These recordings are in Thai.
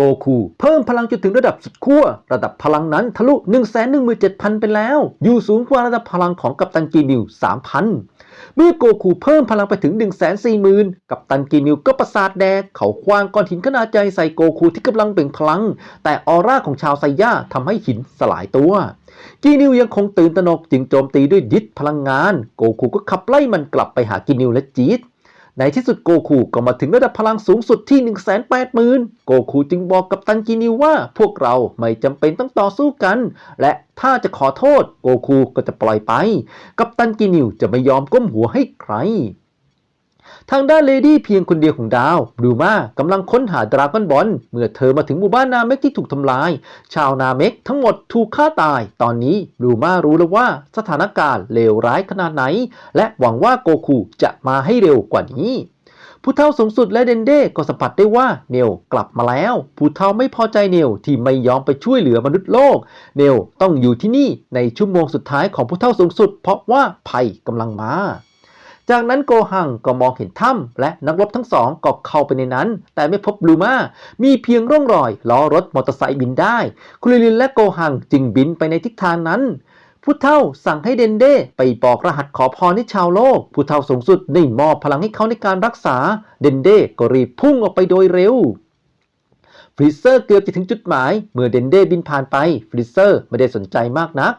โกคูเพิ่มพลังจนถึงระดับสุดขั้ว ระดับพลังนั้นทะลุ 117,000 ไปแล้ว อยู่สูงกว่าระดับพลังของกัปตันกีนิว 3,000 เมื่อโกคูเพิ่มพลังไปถึง 140,000 กัปตันกีนิวก็ประสาทแดก เขาคว้างก้อนหินขนาดใหญ่ใส่โกคูที่กำลังเบ่งพลัง แต่ออร่าของชาวไซย่าทำให้หินสลายตัวกีนิวยังคงตื่นตระหนกจึงโจมตีด้วยดิษพลังงาน โกคูก็ขับไล่มันกลับไปหากีนิวและจีด ในที่สุดโกคูก็มาถึงระดับพลังสูงสุดที่ 180,000 โกคูจึงบอกกับตันกินิวว่า พวกเราไม่จำเป็นต้องต่อสู้กัน และถ้าจะขอโทษ โกคูก็จะปล่อยไป กับตันกินิวจะไม่ยอมก้มหัวให้ใคร ทางด้านเลดี้เพียงคนเดียวของดาวบลูมากำลังค้นหาดราก้อนบอลเมื่อเธอมาถึงหมู่บ้านนาเมกที่ถูกทำลาย ชาวนาเมกทั้งหมดถูกฆ่าตาย ตอนนี้บลูมารู้แล้วว่าสถานการณ์เลวร้ายขนาดไหน และหวังว่าโกคูจะมาให้เร็วกว่านี้ผู้เฒ่าสูงสุดและเดนเด้ก็สัมผัสได้ว่าเนลกลับมาแล้ว ผู้เฒ่าไม่พอใจเนลที่ไม่ยอมไปช่วยเหลือมนุษย์โลก เนลต้องอยู่ที่นี่ในชั่วโมงสุดท้ายของผู้เฒ่าสูงสุด เพราะว่าภัยกำลังมา จากนั้นโกหังก็มองเห็นถ้ำและนักรบทั้งสองก็เข้าไปในนั้น แต่ไม่พบบลูมามีเพียงร่องรอยล้อรถมอเตอร์ไซค์บินได้ คุริลินและโกหังจึงบินไปในทิศทางนั้นผู้เฒ่าสั่งให้เดนเด้ไปบอกรหัสขอพรให้ชาวโลก ผู้เฒ่าสูงสุดได้มอบพลังให้เขาในการรักษา เดนเด้ก็รีบพุ่งออกไปโดยเร็วฟริเซอร์เกือบจะถึงจุดหมาย เมื่อเดนเด้บินผ่านไปฟริเซอร์ไม่ได้สนใจมากนัก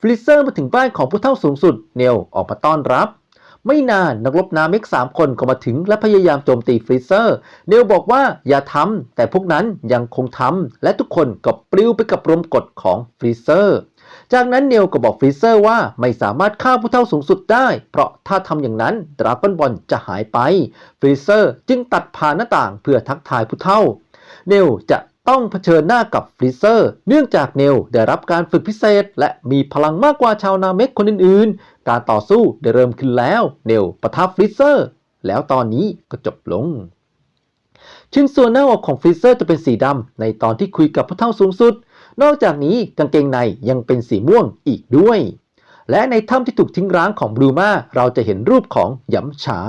ฟริเซอร์มาถึงบ้านของผู้เฒ่าสูงสุด เนลออกมาต้อนรับ ไม่นานนักรบนาเมกสามคนก็มาถึงและพยายามโจมตีฟรีเซอร์ เนลบอกว่าอย่าทำแต่พวกนั้นยังคงทำและทุกคนก็ปลิวไปกับลมกดของฟรีเซอร์จากนั้นเนลก็บอกฟรีเซอร์ว่าไม่สามารถฆ่าผู้เฒ่าสูงสุดได้ เพราะถ้าทำอย่างนั้นดราก้อนบอลจะหายไป ฟรีเซอร์จึงตัดผ่านหน้าต่างเพื่อทักทายผู้เฒ่า เนลจะ ต้องเผชิญหน้ากับฟรีเซอร์ เนื่องจากเนลได้รับการฝึกพิเศษ และมีพลังมากกว่าชาวนาเมกคนอื่นๆ การต่อสู้ได้เริ่มขึ้นแล้ว เนลประทะฟรีเซอร์ แล้วตอนนี้ก็จบลงชิ้นส่วนหน้าอกของฟรีเซอร์จะเป็นสีดำในตอนที่คุยกับผู้เฒ่าสูงสุด นอกจากนี้กางเกงในยังเป็นสีม่วงอีกด้วย และในถ้ำที่ถูกทิ้งร้างของบลูมาเราจะเห็นรูปของหยำฉา